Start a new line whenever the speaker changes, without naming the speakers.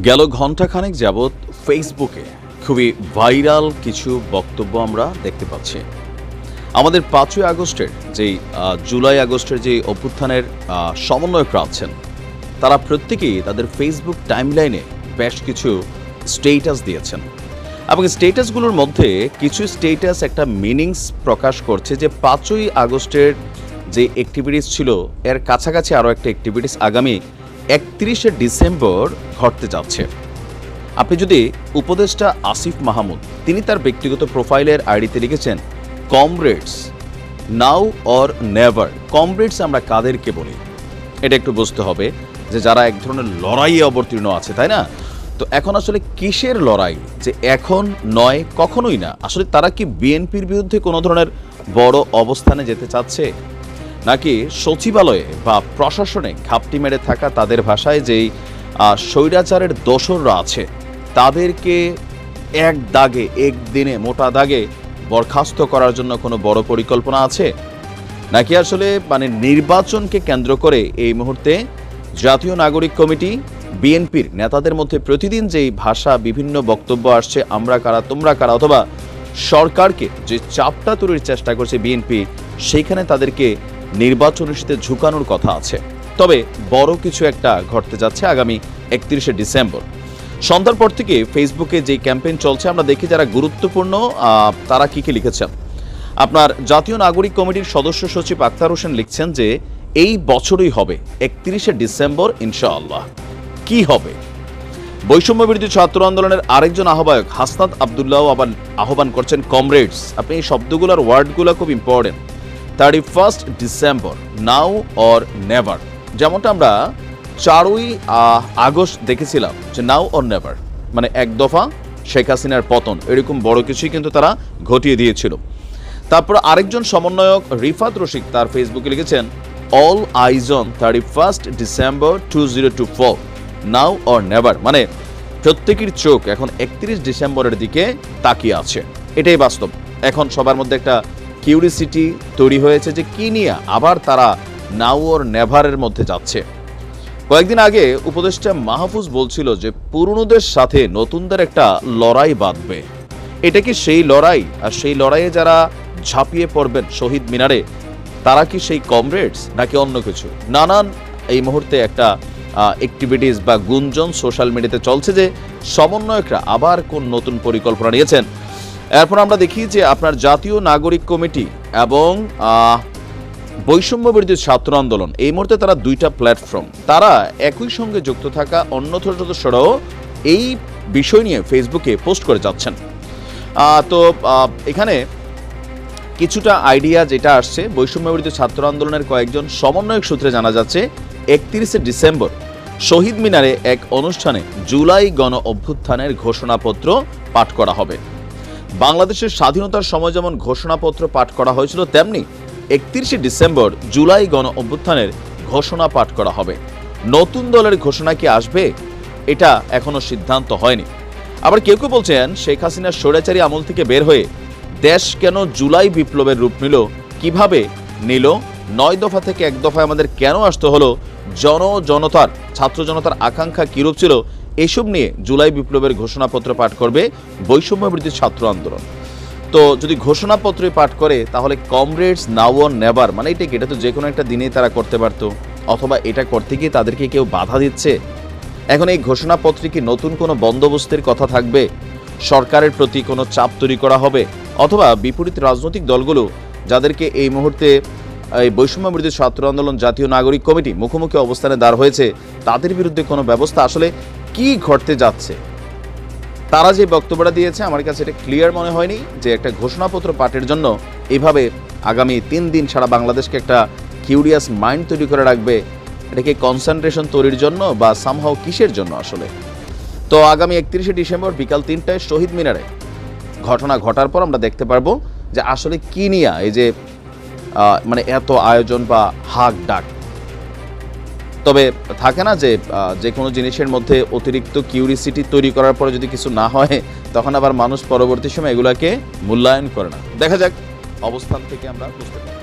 গেল ঘন্টাখানেক যাবৎ ফেসবুকে খুবই ভাইরাল কিছু বক্তব্য আমরা দেখতে পাচ্ছি। আমাদের পাঁচই আগস্টের যেই জুলাই আগস্টের যে অভ্যুত্থানের সমন্বয়করা আছেন, তারা প্রত্যেকেই তাদের ফেসবুক টাইমলাইনে বেশ কিছু স্টেটাস দিয়েছেন। এবং স্টেটাসগুলোর মধ্যে কিছু স্টেটাস একটা মিনিংস প্রকাশ করছে যে পাঁচই আগস্টের যে অ্যাক্টিভিটিস ছিল, এর কাছাকাছি আরও একটা অ্যাক্টিভিটিস আগামী একত্রিশে ডিসেম্বর ঘটতে যাচ্ছে। আপনি যদি উপদেষ্টা আসিফ মাহমুদ, তিনি তার ব্যক্তিগত প্রোফাইলের আইডিতে লিখেছেন, comrades, now or never. Comrades আমরা কাদেরকে বলি? এটা একটু বুঝতে হবে যে যারা এক ধরনের লড়াইয়ে অবতীর্ণ আছে, তাই না? তো এখন আসলে কিসের লড়াই? যে এখন নয়, কখনোই না। আসলে তারা কি বিএনপির বিরুদ্ধে কোনো ধরনের বড় অবস্থানে যেতে চাচ্ছে? নাকি সচিবালয়ে বা প্রশাসনে ঘাপটি মেরে থাকা তাদের ভাষায় যেই স্বৈরাচারের দোসররা আছে, তাদেরকে এক দাগে একদিনে মোটা দাগে বরখাস্ত করার জন্য কোনো বড় পরিকল্পনা আছে? নাকি আসলে মানে নির্বাচনকে কেন্দ্র করে এই মুহূর্তে জাতীয় নাগরিক কমিটি, বিএনপির নেতাদের মধ্যে প্রতিদিন যেই ভাষা, বিভিন্ন বক্তব্য আসছে, আমরা কারা, তোমরা কারা, অথবা সরকারকে যে চাপটা তৈরির চেষ্টা করছে বিএনপি, সেইখানে তাদেরকে নির্বাচন ইস্যুতে ঝুঁকানোর কথা আছে। তবে বড় কিছু একটা ঘটতে যাচ্ছে আগামী একত্রিশে ডিসেম্বর। সন্ধ্যার পর থেকে ফেসবুকে যে ক্যাম্পেইন চলছে, আমরা দেখি যারা গুরুত্বপূর্ণ তারা কি কি লিখেছেন। আপনার জাতীয় নাগরিক কমিটির সদস্য সচিব আক্তার হোসেন লিখছেন যে, এই বছরই হবে একত্রিশে ডিসেম্বর, ইনশাআল্লাহ। কি হবে? বৈষম্য বিরোধী ছাত্র আন্দোলনের আরেকজন আহ্বায়ক, হাসনাত আবদুল্লাহ আবার আহ্বান করছেন, কমরেডস আপনি এই শব্দগুলোর ওয়ার্ডগুলো খুব important thirty first December now or never যেমনটা আমরা চারই আগস্ট দেখেছিলাম যে নাও অর নেভার মানে এক দফা শেখ হাসিনার পতন, এরকম বড় কিছুই কিন্তু তারা ঘটিয়ে দিয়েছিল। তারপর আরেকজন সমন্বয়ক রিফাত রশিক তার ফেসবুকে লিখেছেন all eyes on thirty first December two zero two four now or never মানে প্রত্যেকের চোখ এখন একত্রিশ ডিসেম্বরের দিকে তাকিয়ে আছে। এটাই বাস্তব। এখন সবার মধ্যে একটা কিউরিসিটি তৈরি হয়েছে যে কি নিয়ে আবার তারা নাও অর নেভারের মধ্যে যাচ্ছে। কয়েকদিন আগে উপদেষ্টা মাহফুজ বলছিল যে পুরনোদের সাথে নতুনদের একটা লড়াই বাঁধবে। এটা কি সেই লড়াই? আর সেই লড়াইয়ে যারা ঝাঁপিয়ে পড়বেন শহীদ মিনারে, তারা কি সেই কমরেডস নাকি অন্য কিছু? নানান এই মুহূর্তে একটা অ্যাক্টিভিটিস বা গুঞ্জন সোশ্যাল মিডিয়াতে চলছে যে সমন্বয়করা আবার কোন নতুন পরিকল্পনা নিয়েছেন। এরপর আমরা দেখি যে আপনার জাতীয় নাগরিক কমিটি এবং বৈষম্য বিরোধী ছাত্র আন্দোলন। এই মুহূর্তে তারা দুইটা প্ল্যাটফর্ম তারা একই সঙ্গে যুক্ত থাকা অন্য সদস্যরাও এই বিষয় নিয়ে ফেসবুকে পোস্ট করে যাচ্ছেন। তো এখানে কিছুটা আইডিয়া যেটা আসছে, বৈষম্য বিরোধী ছাত্র আন্দোলনের কয়েকজন সমন্বয়ক সূত্রে জানা যাচ্ছে, একত্রিশে ডিসেম্বর শহীদ মিনারে এক অনুষ্ঠানে জুলাই গণ অভ্যুত্থানের ঘোষণাপত্র পাঠ করা হবে। বাংলাদেশের স্বাধীনতার সময় যেমন ঘোষণাপত্র পাঠ করা হয়েছিল, তেমনি একত্রিশে ডিসেম্বর জুলাই গণ অভ্যুত্থানের ঘোষণা পাঠ করা হবে। নতুন দলের ঘোষণা কি আসবে? এটা এখনও সিদ্ধান্ত হয়নি। আবার কেউ কেউ বলছেন, শেখ হাসিনার স্বৈরাচারী আমল থেকে বের হয়ে দেশ কেন জুলাই বিপ্লবের রূপ নিল, কীভাবে নিল? নয় দফা থেকে এক দফায় আমাদের কেন আসতে হলো? জন জনতার ছাত্র জনতার আকাঙ্ক্ষা কীরূপ ছিল? এসব নিয়ে জুলাই বিপ্লবের ঘোষণাপত্র পাঠ করবে বৈষম্য বিরোধী ছাত্র আন্দোলন। তো যদি ঘোষণাপত্রে পাঠ করে, তাহলে কমরেডস নাও অন নেভার মানে এটা কি? এটা তো যে কোনো একটা দিনেই তারা করতে পারতো। অথবা এটা করতে গিয়ে তাদেরকে কেউ বাধা দিচ্ছে? এখন এই ঘোষণাপত্রে কি নতুন কোনো বন্দোবস্তের কথা থাকবে? সরকারের প্রতি কোনো চাপ তৈরি করা হবে? অথবা বিপরীত রাজনৈতিক দলগুলো, যাদেরকে এই মুহূর্তে এই বৈষম্য বিরোধী ছাত্র আন্দোলন জাতীয় নাগরিক কমিটি মুখোমুখি অবস্থানে দাঁড় হয়েছে। তাদের বিরুদ্ধে কোনো ব্যবস্থা আসলে কি ঘটতে যাচ্ছে? তারা যে বক্তব্যটা দিয়েছে, আমার কাছে এটা ক্লিয়ার মনে হয়নি যে একটা ঘোষণাপত্র পাঠের জন্য এভাবে আগামী তিন দিন সারা বাংলাদেশকে একটা কিউরিয়াস মাইন্ড তৈরি করে রাখবে। এটাকে কনসেন্ট্রেশন তৈরির জন্য বা সামহাও কিসের জন্য আসলে? তো আগামী একত্রিশে ডিসেম্বর বিকাল তিনটায় শহীদ মিনারে ঘটনা ঘটার পর আমরা দেখতে পারব যে আসলে কি নিয়ে এই যে মানে এত আয়োজন বা হাক ডাক। তবে থাকে না যে যে কোনো জিনিসের মধ্যে অতিরিক্ত কিউরিসিটি তৈরি করার পরে যদি কিছু না হয়, তখন আবার মানুষ পরবর্তী সময় এগুলাকে মূল্যায়ন করে না। দেখা যাক, অবস্থান থেকে আমরা বুঝতে পারি।